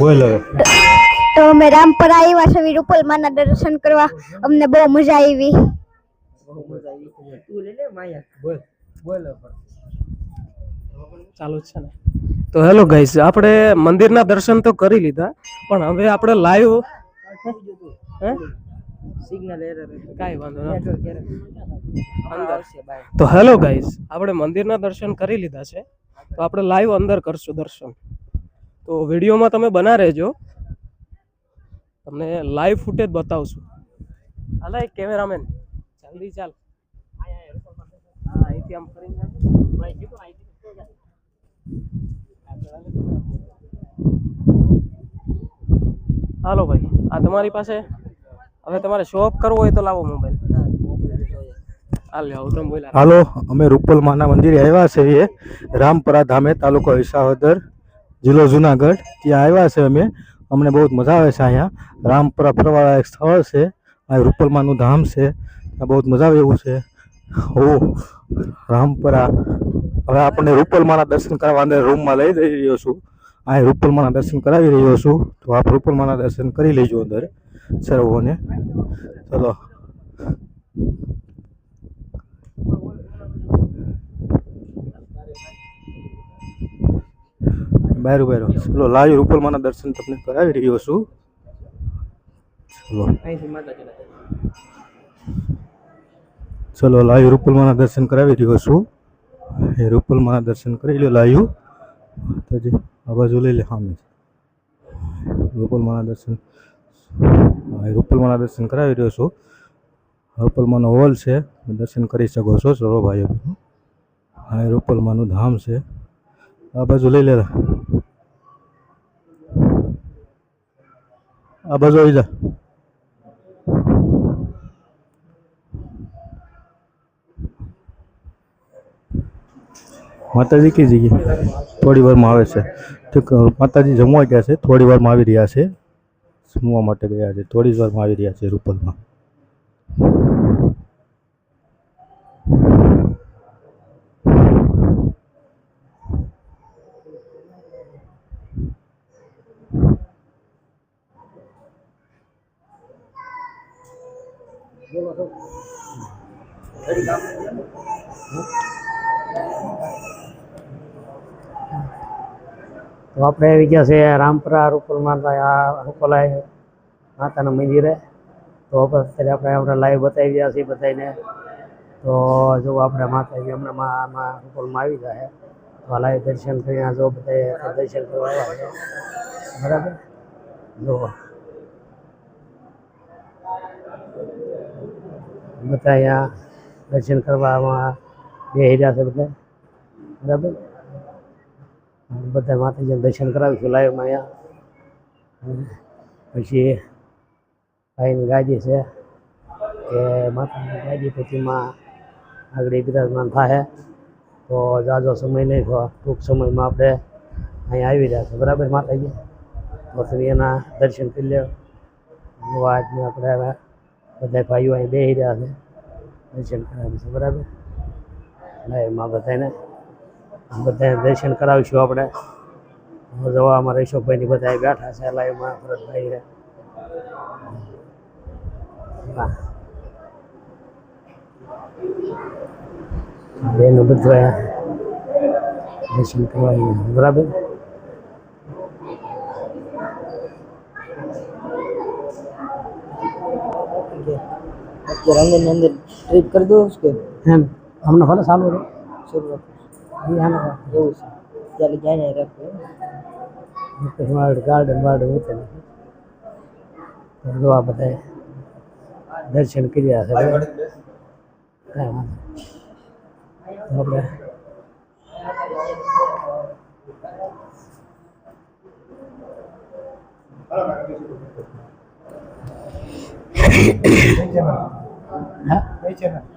બોલ હવે. તો અમે રામપર આવ્યા છે વિરુપલમાના દર્શન કરવા. અમને બહુ મજા આવી. બોલ બોલ ચાલુ છે ને. તો હેલો ગાઈસ આપણે મંદિરના દર્શન તો કરી લીધા પણ હવે આપણે લાઈવ તો હેલો ગાઈસ આપણે મંદિરના દર્શન કરી લીધા છે. તો આપણે લાઈવ અંદર કરશું દર્શન. તો વિડીયોમાં તમે બના રહેજો. તમને લાઈવ ફૂટેજ બતાવશું. હાલ એક કેમેરામેન જલ્દી ચાલ. અહીંથી આમ. હાલો ભાઈ, આ તમારી પાસે? હવે તમારે શોપ કરવો હોય તો લાવો મોબાઈલ હાલો, અમે રૂપલ માના મંદિરે આવ્યા છીએ. રામપરા ધામે તાલુકો વિસાવદર. જિલ્લો જુનાગઢ. ત્યાં આવ્યા છે અમે. અમને બહુ મજા આવે છે અહીંયા. રામપરા ફરવાળા એક સ્થળ છે. આ રૂપલમાનું ધામ છે. ત્યાં બહુ મજા આવે એવું છે. ઓ રામપરા. હવે આપણને રૂપલમાના દર્શન કરવા અંદર રૂમમાં લઈ જઈ રહ્યો છું. આ રૂપલમાના દર્શન કરાવી રહ્યો છું. તો આપ રૂપલમાના દર્શન કરી લેજો અંદર. સર્વોને. ચલો. બારું બારું ચલો લાઈવ રૂપલમાના દર્શન તમને કરાવી રહ્યો છું. ચલો. ચલો લાઈવ રૂપલમાના દર્શન કરાવી રહ્યો છું. એ રૂપલમાના દર્શન કરી લો લાઈવ માતાજી આ બાજુ લઈ લે સામે રૂપલમાના દર્શન. રૂપલમાના દર્શન કરાવી રહ્યો છું. રૂપલમાનો હોલ છે દર્શન કરી શકો છો. ચલો ભાઈઓ. એ રૂપલમાનું ધામ છે. આ બાજુ લઈ લે. આ બાજુ આવી જા. માતાજી કઈ જગ્યાએ? થોડી વારમાં આવે છે. માતાજી જમવા ગયા છે, થોડી વારમાં આવી રહ્યા છે. જમવા માટે ગયા છે, થોડી વારમાં આવી રહ્યા છે રૂપલમાં. તો આપણે આવી ગયા છે રામપરા રૂપલ માતા આ રૂપલાય માતાના મંદિરે તો અત્યારે આપણે આપણે લાઈવ બતાવી રહ્યા છીએ બધાને તો જો આપણે માતાજી હમણાં માં આમાં રૂપલમાં આવી જાય તો આ લાઈવ દર્શન કરીને જો બધા દર્શન કરવા આવ્યા છે બરાબર જો બધા અહીંયા દર્શન કરવામાં બે રહ્યા છે બધા. બરાબર? બધા માતાજીના દર્શન કરાવીશું લાઈવમાં અહીંયા પછી ભાઈની ગાદી છે કે માતાની ગાદી પછીમાં આગળ બિરાજમાન થાય. તો જાજો સમય નહીં થયો, ટૂંક સમયમાં આપણે અહીંયા આવી રહ્યા છે. બરાબર માતાજી? તો એના દર્શન કરી લે આજને આપણે હવે બધા ભાઈઓ અહીં બેસી રહ્યા છે. દર્શન કરાવીશું, બરાબર? લાઈવમાં બધાને બધાને દર્શન કરાવીશું આપણે. જવા અમારા ઈશોકભાઈની બધા બેઠા છે, લાઈવમાં, ભરતભાઈ રે બેનું બધું દર્શન કરવા બરાબર? અત્યારે અંદર અંદર ટ્રીપ કરી દઉં કે? એમ. હમણાં ભલે ચાલુ રહે. શરૂઆત એ આને એવું છે. ચાલે જાય ને રાખવું ગાર્ડન વાર્ડન ઉતરે તો જો આ બધા દર્શન કર્યા છે. આપણે Thank આપણે હા?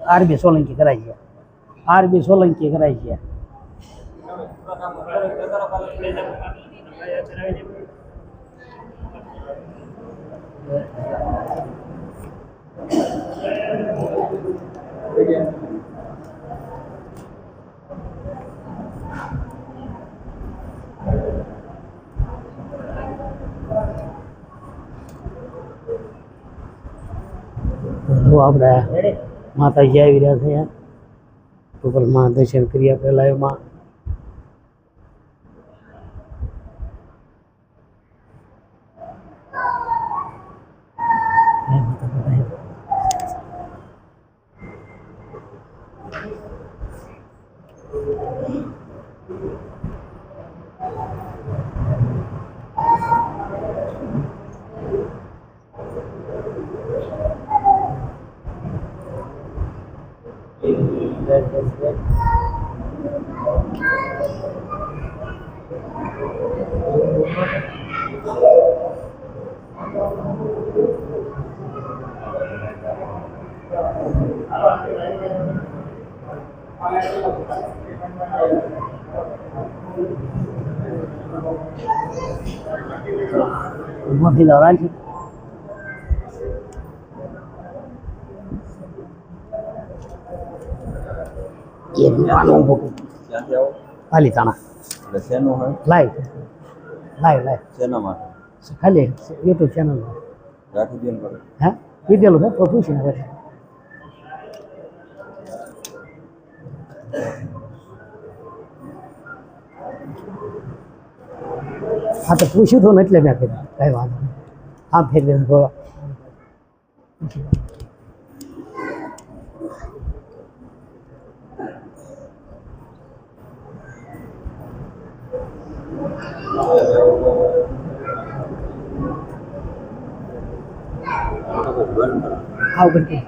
આરબી સોલંકી કરાય છે. આરબી સોલંકી કરાય છે. તો આપણે માતાજી આવી રહ્યા થયા રૂપલમાં દર્શન કરી આપણે લાઈવમાં ઊભાથી લાવ રાખી એ એટલે શેનું હોય? લાઈવ. Live live. શેના માટે? ખાલી યુટ્યુબ ચેનલ રાખી દે ને હે? કીધેલું હે તો પૂછીને પછી. હા તો પૂછ્યું હતું ને એટલે મેં કીધું. કઈ વાંધો આમ ફેરવી ગોવા આવ કરતી